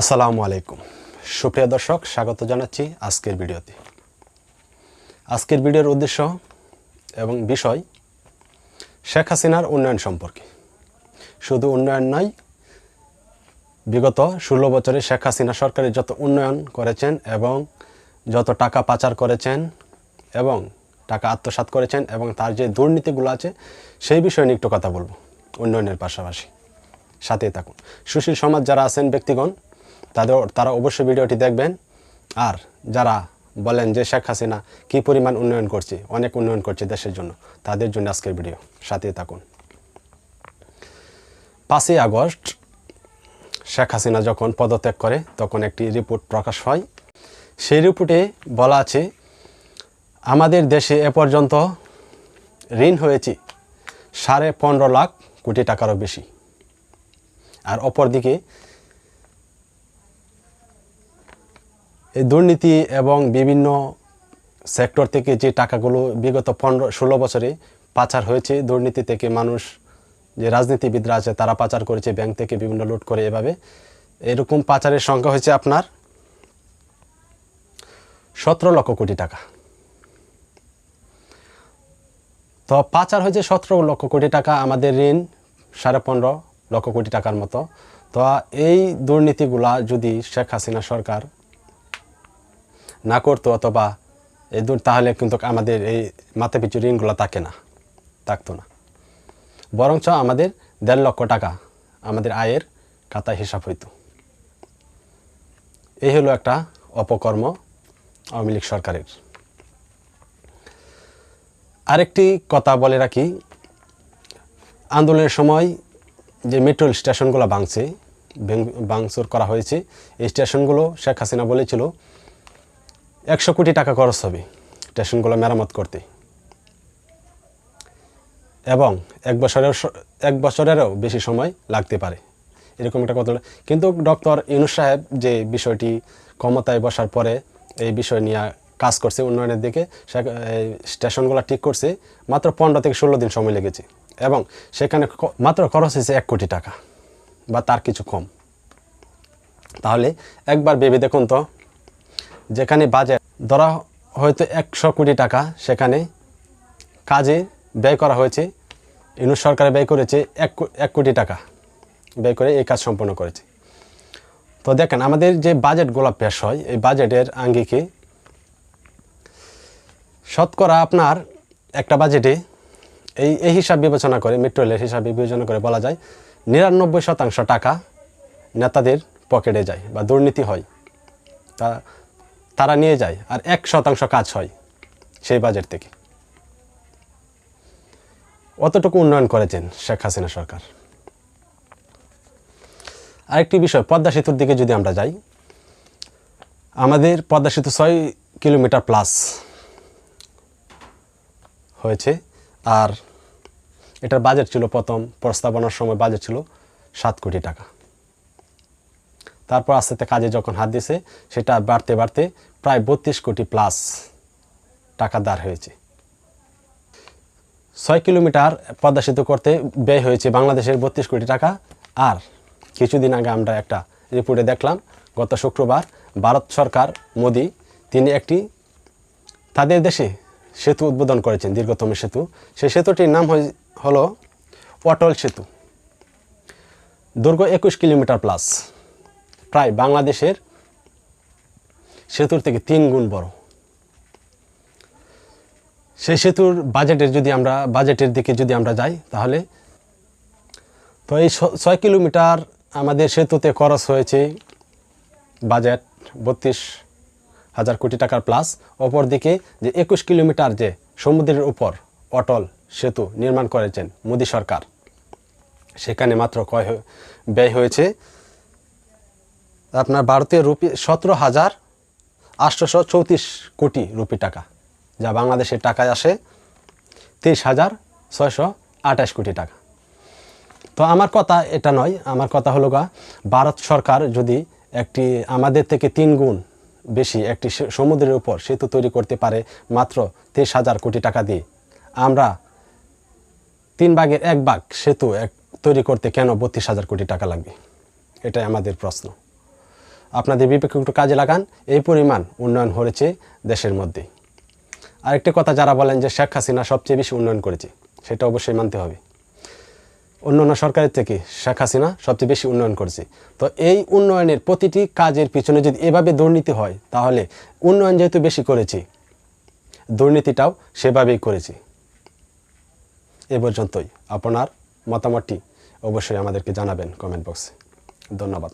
আসসালামু আলাইকুম। সুপ্রিয় দর্শক, স্বাগত জানাচ্ছি আজকের ভিডিওতে। আজকের ভিডিওর উদ্দেশ্য এবং বিষয় শেখ হাসিনার উন্নয়ন সম্পর্কে। শুধু উন্নয়ন নয়, বিগত ষোলো বছরে শেখ হাসিনা সরকারের যত উন্নয়ন করেছেন এবং যত টাকা পাচার করেছেন এবং টাকা আত্মসাৎ করেছেন এবং তার যে দুর্নীতিগুলো আছে, সেই বিষয়ে নিয়ে একটু কথা বলব উন্নয়নের পাশাপাশি। সাথে থাকুন। সুশীল সমাজ যারা আছেন, ব্যক্তিগণ তাদের, তারা অবশ্যই ভিডিওটি দেখবেন। আর যারা বলেন যে শেখ হাসিনা কী পরিমাণ উন্নয়ন করছে, অনেক উন্নয়ন করছে দেশের জন্য, তাদের জন্য আজকের ভিডিও। সাথে থাকুন। পাঁচই আগস্ট, শেখ হাসিনা যখন পদত্যাগ করে, তখন একটি রিপোর্ট প্রকাশ হয়। সেই রিপোর্টে বলা আছে, আমাদের দেশে এ পর্যন্ত ঋণ হয়েছে সাড়ে পনেরো লাখ কোটি টাকারও বেশি। আর অপরদিকে এই দুর্নীতি এবং বিভিন্ন সেক্টর থেকে যে টাকাগুলো বিগত পনেরো, ষোলো বছরে পাচার হয়েছে, দুর্নীতি থেকে মানুষ, যে রাজনীতিবিদরা আছে, তারা পাচার করেছে, ব্যাংক থেকে বিভিন্ন লুট করে এভাবে। এরকম পাচারের সংখ্যা হয়েছে আপনার সতেরো লক্ষ কোটি টাকা। তো পাচার হয়েছে সতেরো লক্ষ কোটি টাকা, আমাদের ঋণ সাড়ে পনেরো লক্ষ কোটি টাকার মতো। তো এই দুর্নীতিগুলা যদি শেখ হাসিনা সরকার না করতো অথবা এই দূর তাহলে কিন্তু আমাদের এই মাথা পিছু ঋণগুলো থাকে না, থাকতো না। বরঞ্চ আমাদের দেড় লক্ষ টাকা আমাদের আয়ের খাতায় হিসাব হইতো। এই হলো একটা অপকর্ম আওয়ামী লীগ সরকারের। আরেকটি কথা বলে রাখি, আন্দোলনের সময় যে মেট্রো স্টেশনগুলো ভাঙছে ভাঙচুর করা হয়েছে, এই স্টেশনগুলো শেখ হাসিনা বলেছিল একশো কোটি টাকা খরচ হবে স্টেশনগুলো মেরামত করতে। এবং এক বছরের এক বছরেরও বেশি সময় লাগতে পারে। এরকম একটা কথা। কিন্তু ডক্টর ইউনুস সাহেব যে বিষয়টি ক্ষমতায় বসার পরে এই বিষয় নিয়ে কাজ করছে উন্নয়নের দিকে স্টেশনগুলো ঠিক করছে, মাত্র পনেরো থেকে ষোলো দিন সময় লেগেছে। এবং সেখানে মাত্র খরচ হয়েছে এক কোটি টাকা, বা তার কিছু কম। তাহলে একবার ভেবে দেখুন তো যেখানে বাজেট ধরা হয়তো একশো কোটি টাকা, সেখানে কাজে ব্যয় করা হয়েছে। ইউনুস সরকার ব্যয় করেছে এক এক কোটি টাকা ব্যয় করে এই কাজ সম্পন্ন করেছে। তো দেখেন, আমাদের যে বাজেটগুলো পেশ হয়, এই বাজেটের আঙ্গিকে শতকরা আপনার একটা বাজেটে এই এই হিসাব বিবেচনা করে মেট্রো রেলের হিসাব বিবেচনা করে বলা যায়, নিরানব্বই শতাংশ টাকা নেতাদের পকেটে যায় বা দুর্নীতি হয়। তা তারা নিয়ে যায় আর এক শতাংশ কাজ হয় সেই বাজেট থেকে। অতটুকু উন্নয়ন করেছেন শেখ হাসিনা সরকার। আরেকটি বিষয়, পদ্মা সেতুর দিকে যদি আমরা যাই, আমাদের পদ্মা সেতু ছয় কিলোমিটার প্লাস হয়েছে আর এটার বাজেট ছিল প্রথম, প্রস্তাবনার সময় বাজেট ছিল সাত কোটি টাকা। তারপর আস্তে আস্তে কাজে যখন হাত দিয়েছে সেটা বাড়তে বাড়তে প্রায় বত্রিশ কোটি প্লাস টাকা দাঁড় হয়েছে। ছয় কিলোমিটার পদ্মা সেতু করতে ব্যয় হয়েছে বাংলাদেশের বত্রিশ কোটি টাকা। আর কিছুদিন আগে আমরা একটা রিপোর্টে দেখলাম, গত শুক্রবার ভারত সরকার, মোদি, তিনি একটি তাদের দেশে সেতু উদ্বোধন করেছেন, দীর্ঘতম সেতু। সেই সেতুটির নাম হলো অটল সেতু। দুর্গ একুশ কিলোমিটার প্লাস প্রায় বাংলাদেশের সেতুর থেকে তিন গুণ বড়। সেই সেতুর বাজেটের যদি আমরা, বাজেটের দিকে যদি আমরা যাই, তাহলে তো এই ছয় কিলোমিটার আমাদের সেতুতে খরচ হয়েছে বাজেট বত্রিশ হাজার কোটি টাকার প্লাস। অপরদিকে যে একুশ কিলোমিটার যে সমুদ্রের উপর অটল সেতু নির্মাণ করেছেন মোদী সরকার, সেখানে মাত্র কয় ব্যয় হয়েছে আপনার ভারতীয় রুপি সতেরো হাজার আটশোশো চৌত্রিশ কোটি রুপি টাকা, যা বাংলাদেশের টাকায় আসে তেইশ হাজার ছয়শো আঠাশ কোটি টাকা। তো আমার কথা এটা নয়, আমার কথা হলো গা, ভারত সরকার যদি একটি আমাদের থেকে তিন গুণ বেশি একটি সমুদ্রের উপর সেতু তৈরি করতে পারে মাত্র তেইশ হাজার কোটি টাকা দিয়ে, আমরা তিন ভাগের এক ভাগ সেতু এক, তৈরি করতে কেন বত্রিশ হাজার কোটি টাকা লাগবে? এটাই আমাদের প্রশ্ন। আপনাদের বিবেক একটু কাজে লাগান। এই পরিমাণ উন্নয়ন হয়েছে দেশের মধ্যে। আরেকটি কথা যারা বলেন যে শেখ হাসিনা সবচেয়ে বেশি উন্নয়ন করেছে, সেটা অবশ্যই মানতে হবে। অন্যান্য সরকারের থেকে শেখ হাসিনা সবচেয়ে বেশি উন্নয়ন করেছে। তো এই উন্নয়নের প্রতিটি কাজের পিছনে যদি এভাবে দুর্নীতি হয়, তাহলে উন্নয়ন যেহেতু বেশি করেছি, দুর্নীতিটাও সেভাবেই করেছি। এ পর্যন্তই। আপনার মতামতটি অবশ্যই আমাদেরকে জানাবেন কমেন্ট বক্সে। ধন্যবাদ।